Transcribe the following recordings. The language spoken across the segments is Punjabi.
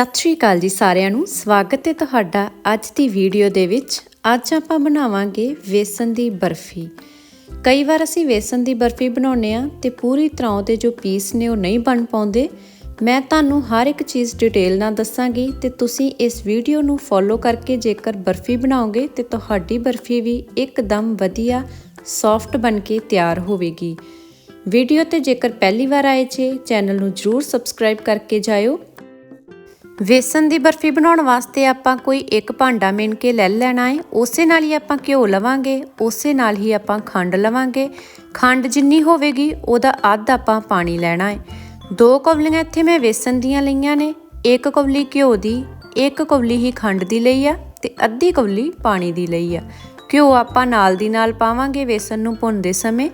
ਸਤਿ ਸ਼੍ਰੀ ਅਕਾਲ ਜੀ ਸਾਰਿਆਂ ਨੂੰ। ਸਵਾਗਤ ਹੈ ਤੁਹਾਡਾ ਅੱਜ ਦੀ ਵੀਡੀਓ ਦੇ ਵਿੱਚ। ਅੱਜ ਆਪਾਂ ਬਣਾਵਾਂਗੇ ਵੇਸਣ ਦੀ ਬਰਫੀ। ਕਈ ਵਾਰ ਅਸੀਂ ਵੇਸਣ ਦੀ ਬਰਫੀ ਬਣਾਉਂਦੇ ਆ ਤੇ ਪੂਰੀ ਤਰ੍ਹਾਂ ਉਹਦੇ ਜੋ ਪੀਸ ਨੇ ਉਹ ਨਹੀਂ ਬਣ ਪਾਉਂਦੇ। ਮੈਂ ਤੁਹਾਨੂੰ ਹਰ ਇੱਕ ਚੀਜ਼ ਡਿਟੇਲ ਨਾਲ ਦੱਸਾਂਗੀ ਤੇ ਤੁਸੀਂ ਇਸ ਵੀਡੀਓ ਨੂੰ ਫੋਲੋ ਕਰਕੇ ਜੇਕਰ ਬਰਫੀ ਬਣਾਓਗੇ ਤੇ ਤੁਹਾਡੀ ਬਰਫੀ ਵੀ ਇੱਕਦਮ ਵਧੀਆ, ਸੌਫਟ ਬਣ ਕੇ ਤਿਆਰ ਹੋਵੇਗੀ। ਵੀਡੀਓ ਤੇ ਜੇਕਰ ਪਹਿਲੀ ਵਾਰ ਆਏ ਜੇ, ਚੈਨਲ ਨੂੰ ਜਰੂਰ ਸਬਸਕ੍ਰਾਈਬ ਕਰਕੇ ਜਾਇਓ ਵੇਸਣ ਦੀ ਬਰਫੀ ਬਣਾਉਣ ਵਾਸਤੇ ਆਪਾਂ ਕੋਈ ਇੱਕ ਭਾਂਡਾ ਮਿਣ ਕੇ ਲੈ ਲੈਣਾ ਹੈ ਉਸੇ ਨਾਲ ਹੀ ਆਪਾਂ ਘਿਓ ਲਵਾਂਗੇ, ਉਸੇ ਨਾਲ ਹੀ ਆਪਾਂ ਖੰਡ ਲਵਾਂਗੇ। ਖੰਡ ਜਿੰਨੀ ਹੋਵੇਗੀ, ਉਹਦਾ ਅੱਧ ਆਪਾਂ ਪਾਣੀ ਲੈਣਾ ਹੈ ਦੋ ਕੌਲੀਆਂ ਇੱਥੇ ਮੈਂ ਵੇਸਣ ਦੀਆਂ ਲਈਆਂ ਨੇ, ਇੱਕ ਕੌਲੀ ਘਿਓ ਦੀ, ਇੱਕ ਕੌਲੀ ਹੀ ਖੰਡ ਦੀ ਲਈ ਆ ਤੇ ਅੱਧੀ ਕੌਲੀ ਪਾਣੀ ਦੀ ਲਈ ਆ। ਘਿਓ ਆਪਾਂ ਨਾਲ ਦੀ ਨਾਲ ਪਾਵਾਂਗੇ ਵੇਸਣ ਨੂੰ ਭੁੰਨਦੇ ਸਮੇਂ।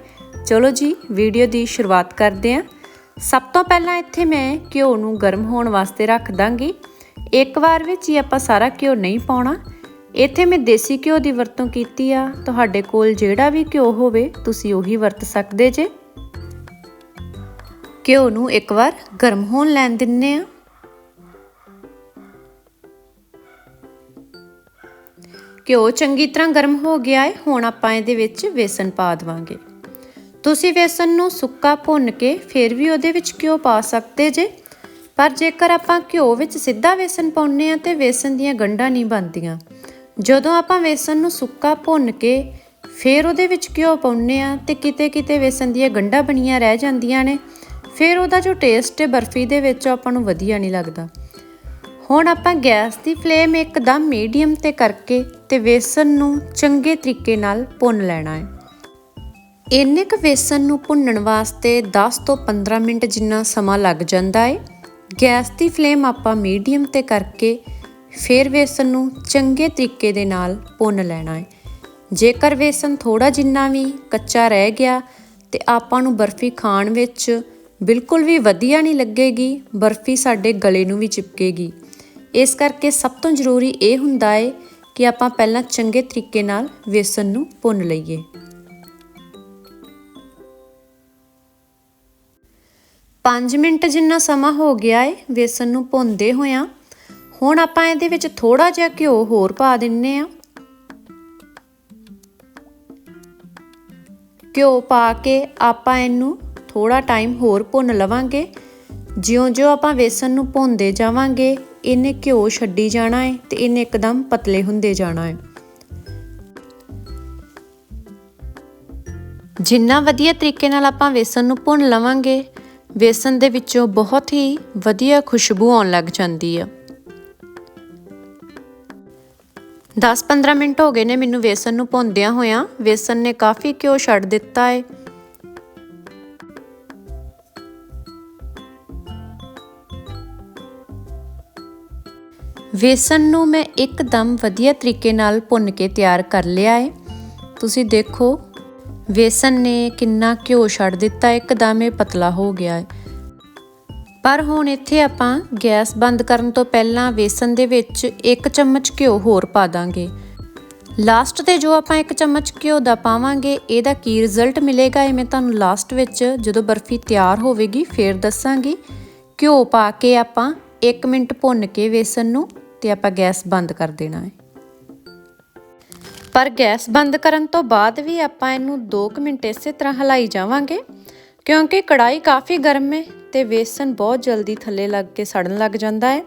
ਚਲੋ ਜੀ, ਵੀਡੀਓ ਦੀ ਸ਼ੁਰੂਆਤ ਕਰਦੇ ਹਾਂ ਸਭ ਤੋਂ ਪਹਿਲਾਂ ਇੱਥੇ ਮੈਂ ਘਿਓ ਨੂੰ ਗਰਮ ਹੋਣ ਵਾਸਤੇ ਰੱਖ ਦਾਂਗੀ। ਇੱਕ ਵਾਰ ਵਿੱਚ ਹੀ ਆਪਾਂ ਸਾਰਾ ਘਿਓ ਨਹੀਂ ਪਾਉਣਾ। ਇੱਥੇ ਮੈਂ ਦੇਸੀ ਘਿਓ ਦੀ ਵਰਤੋਂ ਕੀਤੀ ਆ। ਤੁਹਾਡੇ ਕੋਲ ਜਿਹੜਾ ਵੀ ਘਿਓ ਹੋਵੇ, ਤੁਸੀਂ ਉਹੀ ਵਰਤ ਸਕਦੇ ਜੇ। ਘਿਓ ਨੂੰ ਇੱਕ ਵਾਰ ਗਰਮ ਹੋਣ ਲੈਣ ਦਿੰਨੇ ਆ। ਘਿਓ ਚੰਗੀ ਤਰ੍ਹਾਂ ਗਰਮ ਹੋ ਗਿਆ ਹੈ ਹੁਣ ਆਪਾਂ ਇਹਦੇ ਵਿੱਚ ਵੇਸਣ ਪਾ ਦਵਾਂਗੇ। ਤੁਸੀਂ ਵੇਸਣ ਨੂੰ ਸੁੱਕਾ ਭੁੰਨ ਕੇ ਫਿਰ ਵੀ ਉਹਦੇ ਵਿੱਚ ਘਿਓ ਪਾ ਸਕਦੇ ਜੇ। ਪਰ ਜੇਕਰ ਆਪਾਂ ਘਿਓ ਵਿੱਚ ਸਿੱਧਾ ਵੇਸਣ ਪਾਉਂਦੇ ਆ ਤੇ ਵੇਸਣ ਦੀਆਂ ਗੰਢਾਂ ਨਹੀਂ ਬਣਦੀਆਂ। ਜਦੋਂ ਆਪਾਂ ਵੇਸਣ ਨੂੰ ਸੁੱਕਾ ਭੁੰਨ ਕੇ ਫਿਰ ਉਹਦੇ ਵਿੱਚ ਘਿਓ ਪਾਉਂਦੇ ਆ ਤੇ ਕਿਤੇ ਕਿਤੇ ਵੇਸਣ ਦੀਆਂ ਗੰਢਾਂ ਬਣੀਆਂ ਰਹਿ ਜਾਂਦੀਆਂ ਨੇ, ਫਿਰ ਉਹਦਾ ਜੋ ਟੇਸਟ ਹੈ ਬਰਫੀ ਦੇ ਵਿੱਚ ਉਹ ਆਪਾਂ ਨੂੰ ਵਧੀਆ ਨਹੀਂ ਲੱਗਦਾ। ਹੁਣ ਆਪਾਂ ਗੈਸ ਦੀ ਫਲੇਮ ਇੱਕਦਮ ਮੀਡੀਅਮ ਤੇ ਕਰਕੇ ਤੇ ਵੇਸਣ ਨੂੰ ਚੰਗੇ ਤਰੀਕੇ ਨਾਲ ਭੁੰਨ ਲੈਣਾ ਹੈ। ਇੰਨੇ ਕੁ ਵੇਸਣ ਨੂੰ ਭੁੰਨਣ ਵਾਸਤੇ 10 ਤੋਂ 15 ਮਿੰਟ ਜਿੰਨਾ ਸਮਾਂ ਲੱਗ ਜਾਂਦਾ ਹੈ ਗੈਸ ਦੀ ਫਲੇਮ ਆਪਾਂ ਮੀਡੀਅਮ ਤੇ ਕਰਕੇ ਫਿਰ ਵੇਸਣ ਨੂੰ ਚੰਗੇ ਤਰੀਕੇ ਦੇ ਨਾਲ ਭੁੰਨ ਲੈਣਾ ਹੈ ਜੇਕਰ ਵੇਸਣ ਥੋੜਾ ਜਿੰਨਾ ਵੀ ਕੱਚਾ ਰਹਿ ਗਿਆ ਤੇ ਆਪਾਂ ਨੂੰ ਬਰਫੀ ਖਾਣ ਵਿੱਚ ਬਿਲਕੁਲ ਵੀ ਵਧੀਆ ਨਹੀਂ ਲੱਗੇਗੀ, ਬਰਫੀ ਸਾਡੇ ਗਲੇ ਨੂੰ ਵੀ ਚਿਪਕੇਗੀ। ਇਸ ਕਰਕੇ ਸਭ ਤੋਂ ਜ਼ਰੂਰੀ ਇਹ ਹੁੰਦਾ ਹੈ ਕਿ ਆਪਾਂ ਪਹਿਲਾਂ ਚੰਗੇ ਤਰੀਕੇ ਨਾਲ ਵੇਸਣ ਨੂੰ ਭੁੰਨ ਲਈਏ। ਪੰਜ ਮਿੰਟ ਜਿੰਨਾ ਸਮਾਂ ਹੋ ਗਿਆ ਹੈ ਵੇਸਣ ਨੂੰ ਭੁੰਨਦੇ ਹੋਇਆਂ, ਹੁਣ ਆਪਾਂ ਇਹਦੇ ਵਿੱਚ ਥੋੜਾ ਜਿਹਾ ਘਿਓ ਹੋਰ ਪਾ ਦਿੰਨੇ ਆ। ਘਿਓ ਪਾ ਕੇ ਆਪਾਂ ਇਹਨੂੰ ਥੋੜਾ ਟਾਈਮ ਹੋਰ ਭੁੰਨ ਲਵਾਂਗੇ। ਜਿਉਂ-ਜਿਉਂ ਆਪਾਂ ਵੇਸਣ ਨੂੰ ਭੁੰਨਦੇ ਜਾਵਾਂਗੇ, ਇਹਨੇ ਘਿਓ ਛੱਡੀ ਜਾਣਾ ਹੈ ਤੇ ਇਹਨੇ ਇੱਕਦਮ ਪਤਲੇ ਹੁੰਦੇ ਜਾਣਾ ਹੈ ਜਿੰਨਾ ਵਧੀਆ ਤਰੀਕੇ ਨਾਲ ਆਪਾਂ ਵੇਸਣ ਨੂੰ ਭੁੰਨ ਲਵਾਂਗੇ ਵੇਸਣ ਦੇ ਵਿੱਚੋਂ ਬਹੁਤ ਹੀ ਵਧੀਆ ਖੁਸ਼ਬੂ ਆਉਣ ਲੱਗ ਜਾਂਦੀ ਆ। 10-15 ਮਿੰਟ ਹੋ ਗਏ ਨੇ ਮੈਨੂੰ ਵੇਸਣ ਨੂੰ ਭੁੰਨਦਿਆਂ ਹੋਇਆਂ। ਵੇਸਣ ਨੇ ਕਾਫੀ ਘਿਓ ਛੱਡ ਦਿੱਤਾ ਹੈ ਵੇਸਣ ਨੂੰ ਮੈਂ ਇੱਕਦਮ ਵਧੀਆ ਤਰੀਕੇ ਨਾਲ ਭੁੰਨ ਕੇ ਤਿਆਰ ਕਰ ਲਿਆ ਹੈ ਤੁਸੀਂ ਦੇਖੋ ਵੇਸਣ ਨੇ ਕਿੰਨਾ ਘਿਓ ਛੱਡ ਦਿੱਤਾ, ਇੱਕਦਮ ਇਹ ਪਤਲਾ ਹੋ ਗਿਆ। ਹੈ ਪਰ ਹੁਣ ਇੱਥੇ ਆਪਾਂ ਗੈਸ ਬੰਦ ਕਰਨ ਤੋਂ ਪਹਿਲਾਂ ਵੇਸਣ ਦੇ ਵਿੱਚ 1 ਚਮਚ ਘਿਓ ਹੋਰ ਪਾ ਦਾਂਗੇ। ਲਾਸਟ ਤੇ ਜੋ ਆਪਾਂ 1 ਚਮਚ ਘਿਓ ਦਾ ਪਾਵਾਂਗੇ, ਇਹਦਾ ਕੀ ਰਿਜ਼ਲਟ ਮਿਲੇਗਾ, ਇਹ ਮੈਂ ਤੁਹਾਨੂੰ ਲਾਸਟ ਵਿੱਚ ਜਦੋਂ ਬਰਫੀ ਤਿਆਰ ਹੋਵੇਗੀ, ਫੇਰ ਦੱਸਾਂਗੀ। ਘਿਓ ਪਾ ਕੇ ਆਪਾਂ 1 ਮਿੰਟ ਭੁੰਨ ਕੇ ਵੇਸਣ ਨੂੰ ਤੇ ਆਪਾਂ ਗੈਸ ਬੰਦ ਕਰ ਦੇਣਾ ਹੈ। ਪਰ ਗੈਸ ਬੰਦ ਕਰਨ ਤੋਂ ਬਾਅਦ ਵੀ ਆਪਾਂ ਇਹਨੂੰ 2 ਮਿੰਟ ਇਸੇ ਤਰ੍ਹਾਂ ਹਲਾਈ ਜਾਵਾਂਗੇ, ਕਿਉਂਕਿ ਕੜਾਈ ਕਾਫੀ ਗਰਮ ਹੈ ਤੇ ਵੇਸਣ ਬਹੁਤ ਜਲਦੀ ਥੱਲੇ ਲੱਗ ਕੇ ਸੜਨ ਲੱਗ ਜਾਂਦਾ ਹੈ।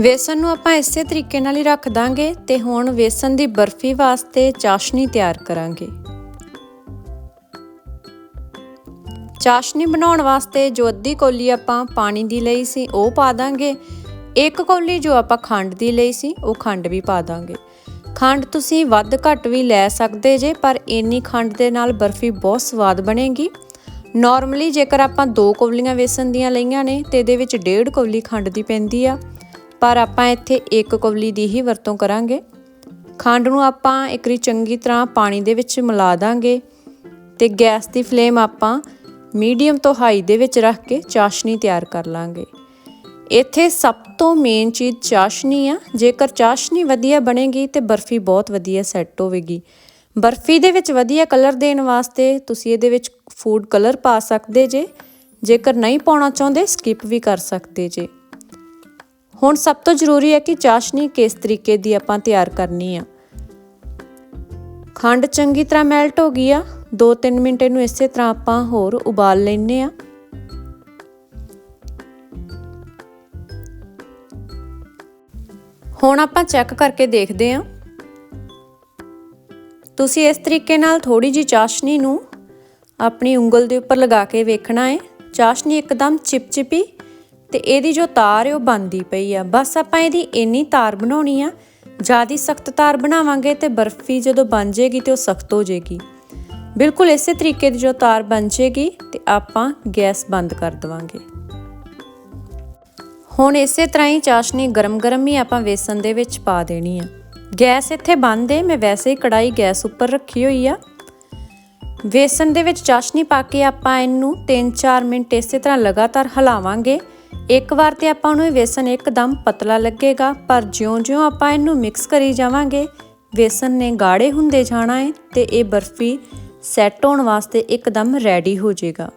ਵੇਸਣ ਨੂੰ ਆਪਾਂ ਇਸੇ ਤਰੀਕੇ ਨਾਲ ਹੀ ਰੱਖ ਦਾਂਗੇ ਤੇ ਹੁਣ ਵੇਸਣ ਦੀ ਬਰਫੀ ਵਾਸਤੇ ਚਾਸ਼ਨੀ ਤਿਆਰ ਕਰਾਂਗੇ। ਚਾਸ਼ਨੀ ਬਣਾਉਣ ਵਾਸਤੇ ਜੋ ਅੱਧੀ ਕੌਲੀ ਆਪਾਂ ਪਾਣੀ ਦੀ ਲਈ ਸੀ, ਉਹ ਪਾ ਦਾਂਗੇ। ਇੱਕ ਕੌਲੀ ਜੋ ਆਪਾਂ ਖੰਡ ਦੀ ਲਈ ਸੀ, ਉਹ ਖੰਡ ਵੀ ਪਾ ਦਾਂਗੇ। ਖੰਡ ਤੁਸੀਂ ਵੱਧ ਘੱਟ ਵੀ ਲੈ ਸਕਦੇ ਜੇ, ਪਰ ਇੰਨੀ ਖੰਡ ਦੇ ਨਾਲ ਬਰਫੀ ਬਹੁਤ ਸਵਾਦ ਬਣੇਗੀ। ਨਾਰਮਲੀ ਜੇਕਰ ਆਪਾਂ ਦੋ ਕੌਲੀਆਂ ਵੇਸਣ ਦੀਆਂ ਲਈਆਂ ਨੇ, ਤੇ ਇਹਦੇ ਵਿੱਚ ਡੇਢ ਕੌਲੀ ਖੰਡ ਦੀ ਪੈਂਦੀ ਆ। ਪਰ ਆਪਾਂ ਇੱਥੇ ਇੱਕ ਕੌਲੀ ਦੀ ਹੀ ਵਰਤੋਂ ਕਰਾਂਗੇ। ਖੰਡ ਨੂੰ ਆਪਾਂ ਇੱਕਰੀ ਚੰਗੀ ਤਰ੍ਹਾਂ ਪਾਣੀ ਦੇ ਵਿੱਚ ਮਿਲਾ ਦਾਂਗੇ। ਤੇ ਗੈਸ ਦੀ ਫਲੇਮ ਆਪਾਂ ਮੀਡੀਅਮ ਤੋਂ ਹਾਈ ਦੇ ਵਿੱਚ ਰੱਖ ਕੇ ਚਾਸ਼ਨੀ ਤਿਆਰ ਕਰ ਲਾਂਗੇ। ਇੱਥੇ ਸਭ ਤੋਂ ਮੇਨ ਚੀਜ਼ ਚਾਸ਼ਨੀ ਆ। ਜੇਕਰ ਚਾਸ਼ਨੀ ਵਧੀਆ ਬਣੇਗੀ ਤੇ ਬਰਫੀ ਬਹੁਤ ਵਧੀਆ ਸੈੱਟ ਹੋਵੇਗੀ। ਬਰਫੀ ਦੇ ਵਿੱਚ ਵਧੀਆ ਕਲਰ ਦੇਣ ਵਾਸਤੇ ਤੁਸੀਂ ਇਹਦੇ ਵਿੱਚ ਫੂਡ ਕਲਰ ਪਾ ਸਕਦੇ ਜੇ। ਜੇਕਰ ਨਹੀਂ ਪਾਉਣਾ ਚਾਹੁੰਦੇ ਸਕਿਪ ਵੀ ਕਰ ਸਕਦੇ ਜੇ। ਹੁਣ ਸਭ ਤੋਂ ਜ਼ਰੂਰੀ ਹੈ ਕਿ ਚਾਸ਼ਨੀ ਕਿਸ ਤਰੀਕੇ ਦੀ ਆਪਾਂ ਤਿਆਰ ਕਰਨੀ ਆ। ਖੰਡ ਚੰਗੀ ਤਰ੍ਹਾਂ ਮੈਲਟ ਹੋ ਗਈ ਆ। 2-3 ਮਿੰਟ ਇਹਨੂੰ ਇਸੇ ਤਰ੍ਹਾਂ ਆਪਾਂ ਹੋਰ ਉਬਾਲ ਲੈਨੇ ਆ ਹੁਣ ਆਪਾਂ ਚੈੱਕ ਕਰਕੇ ਦੇਖਦੇ ਆ ਤੁਸੀਂ ਇਸ ਤਰੀਕੇ ਨਾਲ ਥੋੜੀ ਜੀ ਚਾਸ਼ਨੀ ਨੂੰ ਆਪਣੀ ਉਂਗਲ ਦੇ ਉੱਪਰ ਲਗਾ ਕੇ ਵੇਖਣਾ ਹੈ। ਚਾਸ਼ਨੀ ਇੱਕਦਮ ਚਿਪਚਿਪੀ ਤੇ ਇਹਦੀ ਜੋ ਤਾਰ ਹੈ ਉਹ ਬੰਦੀ ਪਈ ਆ। ਬਸ ਆਪਾਂ ਇਹਦੀ ਇੰਨੀ ਤਾਰ ਬਣਾਉਣੀ ਆ, ਜ਼ਿਆਦਾ ਸਖਤ ਤਾਰ ਬਣਾਵਾਂਗੇ ਤੇ ਬਰਫੀ ਜਦੋਂ ਬਣ ਜੇਗੀ ਤੇ ਉਹ ਸਖਤ ਹੋ ਜੇਗੀ। ਬਿਲਕੁਲ ਇਸੇ ਤਰੀਕੇ ਦੀ ਜੋ ਤਾਰ ਬਣ ਜੇਗੀ ਤੇ ਆਪਾਂ ਗੈਸ ਬੰਦ ਕਰ ਦਵਾਂਗੇ। ਹੁਣ ਇਸੇ ਤਰ੍ਹਾਂ ਹੀ ਚਾਸ਼ਨੀ ਗਰਮ-ਗਰਮ ਹੀ ਆਪਾਂ ਵੇਸਣ ਦੇ ਵਿੱਚ ਪਾ ਦੇਣੀ ਆ। ਗੈਸ ਇੱਥੇ ਬੰਦ ਹੈ ਮੈਂ ਵੈਸੇ ਹੀ ਕੜਾਈ ਗੈਸ ਉੱਪਰ ਰੱਖੀ ਹੋਈ ਆ। ਵੇਸਣ ਦੇ ਵਿੱਚ ਚਾਸ਼ਨੀ ਪਾ ਕੇ ਆਪਾਂ ਇਹਨੂੰ 3-4 ਮਿੰਟ ਇਸੇ ਤਰ੍ਹਾਂ ਲਗਾਤਾਰ ਹਿਲਾਵਾਂਗੇ। ਇੱਕ ਵਾਰ ਤੇ ਆਪਾਂ ਨੂੰ ਇਹ ਵੇਸਣ ਇੱਕਦਮ ਪਤਲਾ ਲੱਗੇਗਾ, ਪਰ ਜਿਉਂ-ਜਿਉਂ ਆਪਾਂ ਇਹਨੂੰ ਮਿਕਸ ਕਰੀ ਜਾਵਾਂਗੇ, ਵੇਸਣ ਨੇ ਗਾੜੇ ਹੁੰਦੇ ਜਾਣਾ ਹੈ ਤੇ ਇਹ ਬਰਫੀ ਸੈੱਟ ਹੋਣ ਵਾਸਤੇ ਇੱਕਦਮ ਰੈਡੀ ਹੋ ਜਾਏਗਾ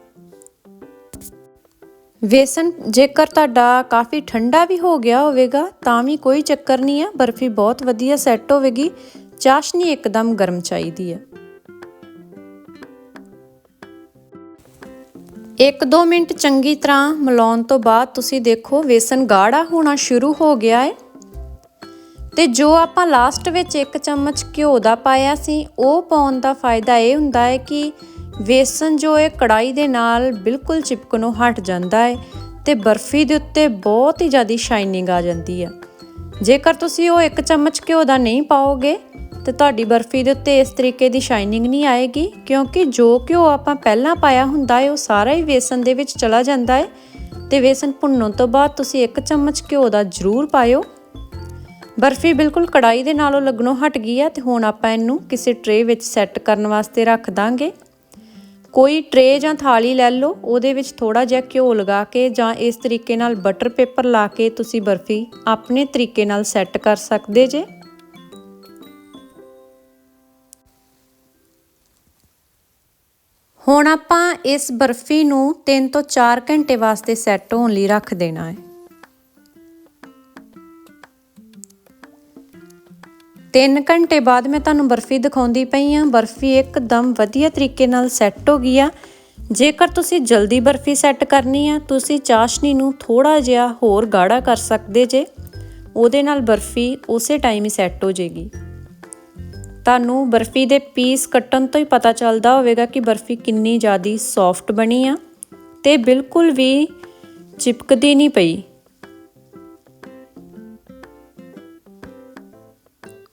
ਵੇਸਣ ਜੇਕਰ ਤੁਹਾਡਾ ਕਾਫੀ ਠੰਡਾ ਵੀ ਹੋ ਗਿਆ ਹੋਵੇਗਾ, ਤਾਂ ਵੀ ਕੋਈ ਚੱਕਰ ਨਹੀਂ ਹੈ ਬਰਫੀ ਬਹੁਤ ਵਧੀਆ ਸੈੱਟ ਹੋਵੇਗੀ, ਚਾਸ਼ਨੀ ਇੱਕਦਮ ਗਰਮ ਚਾਹੀਦੀ ਹੈ 1-2 ਮਿੰਟ ਚੰਗੀ ਤਰ੍ਹਾਂ ਮਿਲਾਉਣ ਤੋਂ ਬਾਅਦ ਤੁਸੀਂ ਦੇਖੋ, ਵੇਸਨ ਗਾੜਾ ਹੋਣਾ ਸ਼ੁਰੂ ਹੋ ਗਿਆ ਹੈ। ਤੇ ਜੋ ਆਪਾਂ ਲਾਸਟ ਵਿੱਚ ਇੱਕ ਚਮਚ ਘਿਓ ਦਾ ਪਾਇਆ ਸੀ, ਉਹ ਪਾਉਣ ਦਾ ਫਾਇਦਾ ਇਹ ਹੁੰਦਾ ਹੈ ਕਿ ਵੇਸਣ ਜੋ ਹੈ ਕੜਾਈ ਦੇ ਨਾਲ ਬਿਲਕੁਲ ਚਿਪਕਣੋਂ ਹਟ ਜਾਂਦਾ ਹੈ ਤੇ ਬਰਫੀ ਦੇ ਉੱਤੇ ਬਹੁਤ ਹੀ ਜ਼ਿਆਦਾ ਸ਼ਾਈਨਿੰਗ ਆ ਜਾਂਦੀ ਹੈ। ਜੇਕਰ ਤੁਸੀਂ ਉਹ ਇੱਕ ਚਮਚ ਘਿਓ ਦਾ ਨਹੀਂ ਪਾਓਗੇ, ਤੇ ਤੁਹਾਡੀ ਬਰਫੀ ਦੇ ਉੱਤੇ ਇਸ ਤਰੀਕੇ ਦੀ ਸ਼ਾਈਨਿੰਗ ਨਹੀਂ ਆਏਗੀ, ਕਿਉਂਕਿ ਜੋ ਘਿਓ ਆਪਾਂ ਪਹਿਲਾਂ ਪਾਇਆ ਹੁੰਦਾ ਹੈ, ਉਹ ਸਾਰਾ ਹੀ ਵੇਸਣ ਦੇ ਵਿੱਚ ਚਲਾ ਜਾਂਦਾ ਹੈ ਤੇ ਵੇਸਣ ਭੁੰਨਣ ਤੋਂ ਬਾਅਦ ਤੁਸੀਂ ਇੱਕ ਚਮਚ ਘਿਓ ਦਾ ਜ਼ਰੂਰ ਪਾਇਓ। ਬਰਫੀ ਬਿਲਕੁਲ ਕੜਾਈ ਦੇ ਨਾਲੋਂ ਲੱਗਣੋਂ ਹਟ ਗਈ ਆ ਤੇ ਹੁਣ ਆਪਾਂ ਇਹਨੂੰ ਕਿਸੇ ਟਰੇ ਵਿੱਚ ਸੈੱਟ ਕਰਨ ਵਾਸਤੇ ਰੱਖ ਦਾਂਗੇ। ਕੋਈ ਟਰੇ ਜਾਂ ਥਾਲੀ ਲੈ ਲਓ, ਉਹਦੇ ਵਿੱਚ ਥੋੜਾ ਜਿਹਾ ਘਿਓ ਲਗਾ ਕੇ ਜਾਂ ਇਸ ਤਰੀਕੇ ਨਾਲ ਬਟਰ ਪੇਪਰ ਲਾ ਕੇ ਤੁਸੀਂ ਬਰਫੀ ਆਪਣੇ ਤਰੀਕੇ ਨਾਲ ਸੈੱਟ ਕਰ ਸਕਦੇ ਜੇ। ਹੁਣ ਆਪਾਂ ਇਸ ਬਰਫੀ ਨੂੰ 3 ਤੋਂ 4 ਘੰਟੇ ਵਾਸਤੇ ਸੈੱਟ ਹੋਣ ਲਈ ਰੱਖ ਦੇਣਾ ਹੈ। 3 ਘੰਟੇ ਬਾਅਦ ਮੈਂ ਤੁਹਾਨੂੰ ਬਰਫੀ ਦਿਖਾਉਂਦੀ ਪਈ ਆ ਬਰਫੀ ਇੱਕਦਮ ਵਧੀਆ ਤਰੀਕੇ ਨਾਲ ਸੈੱਟ ਹੋ ਗਈ ਆ। ਜੇਕਰ ਤੁਸੀਂ ਜਲਦੀ ਬਰਫੀ ਸੈੱਟ ਕਰਨੀ ਆ, ਤੁਸੀਂ ਚਾਸ਼ਨੀ ਨੂੰ ਥੋੜਾ ਜਿਹਾ ਹੋਰ ਗਾੜਾ ਕਰ ਸਕਦੇ ਜੇ। ਉਹਦੇ ਨਾਲ ਬਰਫੀ ਉਸੇ ਟਾਈਮ ਹੀ ਸੈੱਟ ਹੋ ਜੇਗੀ ਤੁਹਾਨੂੰ ਬਰਫੀ ਦੇ ਪੀਸ ਕੱਟਣ ਤੋਂ ਹੀ ਪਤਾ ਚੱਲਦਾ ਹੋਵੇਗਾ ਕਿ ਬਰਫੀ ਕਿੰਨੀ ਜ਼ਿਆਦੀ ਸੌਫਟ ਬਣੀ ਆ ਤੇ ਬਿਲਕੁਲ ਵੀ ਚਿਪਕਦੀ ਨਹੀਂ ਪਈ।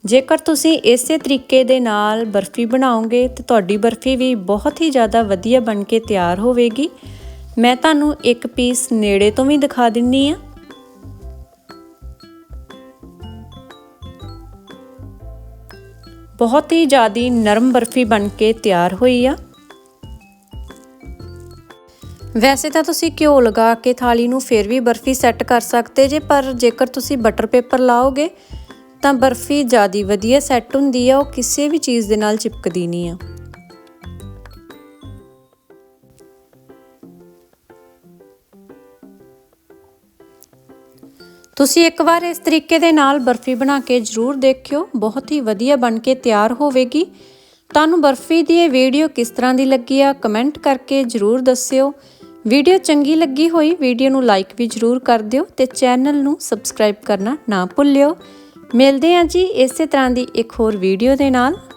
ਜੇਕਰ ਤੁਸੀਂ ਇਸੇ ਤਰੀਕੇ ਦੇ ਨਾਲ ਬਰਫੀ ਬਣਾਓਗੇ ਤੇ ਤੁਹਾਡੀ ਬਰਫੀ ਵੀ ਬਹੁਤ ਹੀ ਜ਼ਿਆਦਾ ਵਧੀਆ ਬਣ ਕੇ ਤਿਆਰ ਹੋਵੇਗੀ, ਮੈਂ ਤੁਹਾਨੂੰ ਇੱਕ ਪੀਸ ਨੇੜੇ ਤੋਂ ਵੀ ਦਿਖਾ ਦਿੰਨੀ ਆ। ਬਹੁਤ ਹੀ ਜ਼ਿਆਦੀ ਨਰਮ ਬਰਫੀ ਬਣ ਕੇ ਤਿਆਰ ਹੋਈ ਆ। ਵੈਸੇ ਤਾਂ ਤੁਸੀਂ ਘਿਓ ਲਗਾ ਕੇ ਥਾਲੀ ਨੂੰ ਫਿਰ ਵੀ ਬਰਫੀ ਸੈੱਟ ਕਰ ਸਕਦੇ ਜੇ, ਪਰ ਜੇਕਰ ਤੁਸੀਂ ਬਟਰ ਪੇਪਰ ਲਾਓਗੇ ਤਾਂ ਬਰਫੀ ਜਿਆਦੀ ਵਧੀਆ ਸੈੱਟ ਹੁੰਦੀ ਆ, ਉਹ ਕਿਸੇ ਵੀ ਚੀਜ਼ ਦੇ ਨਾਲ ਚਿਪਕਦੀ ਨਹੀਂ ਆ। ਤੁਸੀਂ ਇੱਕ ਵਾਰ ਇਸ ਤਰੀਕੇ ਦੇ ਨਾਲ ਬਰਫੀ ਬਣਾ ਕੇ ਜ਼ਰੂਰ ਦੇਖਿਓ, ਬਹੁਤ ਹੀ ਵਧੀਆ ਬਣ ਕੇ ਤਿਆਰ ਹੋਵੇਗੀ। ਤੁਹਾਨੂੰ ਬਰਫੀ ਦੀ ਇਹ ਵੀਡੀਓ ਕਿਸ ਤਰ੍ਹਾਂ ਦੀ ਲੱਗੀ ਆ, ਕਮੈਂਟ ਕਰਕੇ ਜ਼ਰੂਰ ਦੱਸਿਓ। ਵੀਡੀਓ ਚੰਗੀ ਲੱਗੀ ਹੋਈ, ਵੀਡੀਓ ਨੂੰ ਲਾਈਕ ਵੀ ਜ਼ਰੂਰ ਕਰ ਦਿਓ ਤੇ ਚੈਨਲ ਨੂੰ ਸਬਸਕ੍ਰਾਈਬ ਕਰਨਾ ਨਾ ਭੁੱਲਿਓ। ਮਿਲਦੇ ਹਾਂ ਜੀ ਇਸੇ ਤਰ੍ਹਾਂ ਦੀ ਇੱਕ ਹੋਰ ਵੀਡੀਓ ਦੇ ਨਾਲ।